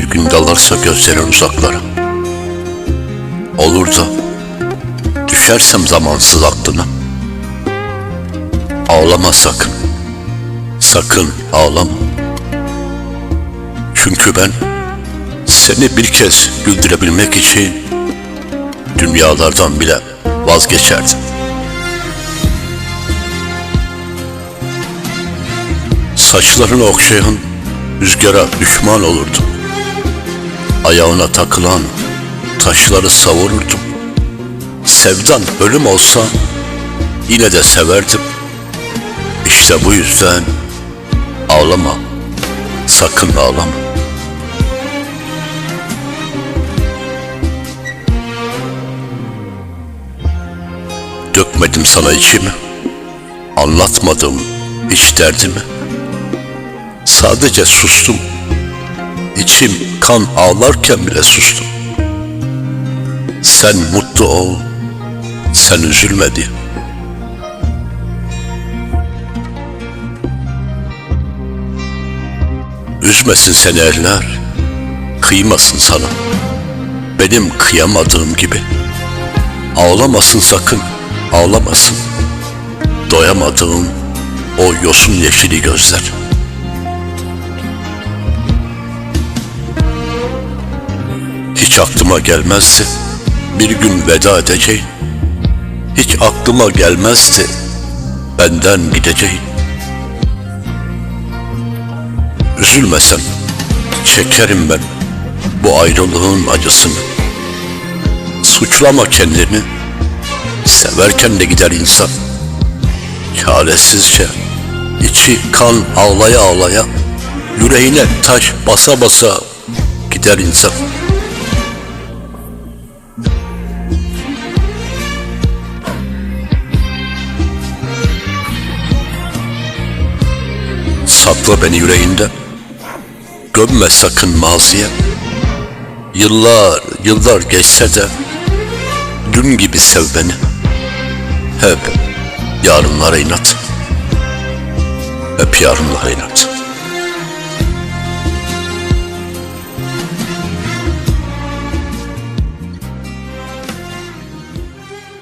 gün dalarsa gözlerin uzaklara. Olur da düşersem zamansız aklına. Ağlama sakın, sakın ağlama. Çünkü ben seni bir kez güldürebilmek için dünyalardan bile vazgeçerdim. Saçlarını okşayan rüzgara düşman olurdum. Ayağına takılan taşları savururdum. Sevdan ölüm olsa yine de severdim. İşte bu yüzden ağlama, sakın ağlama. Dökmedim sana içimi, anlatmadım hiç derdimi. Sadece sustum. İçim kan ağlarken bile sustum. Sen mutlu ol, sen üzülme diye. Üzmesin seni eller, kıymasın sana. Benim kıyamadığım gibi. Ağlamasın sakın, ağlamasın. Doyamadığım o yosun yeşili gözler. Hiç aklıma gelmezdi bir gün veda edeceğin. Hiç aklıma gelmezdi benden gideceğin. Üzülmesen çekerim ben bu ayrılığın acısını. Suçlama kendini. Severken de gider insan. Çaresizce içi kan ağlaya ağlaya yüreğine taş basa basa gider insan. Sakla beni yüreğinde. Gömme sakın maziye. Yıllar, yıllar geçse de dün gibi sev beni. Hep yarınlara inat. Hep yarınlara inat.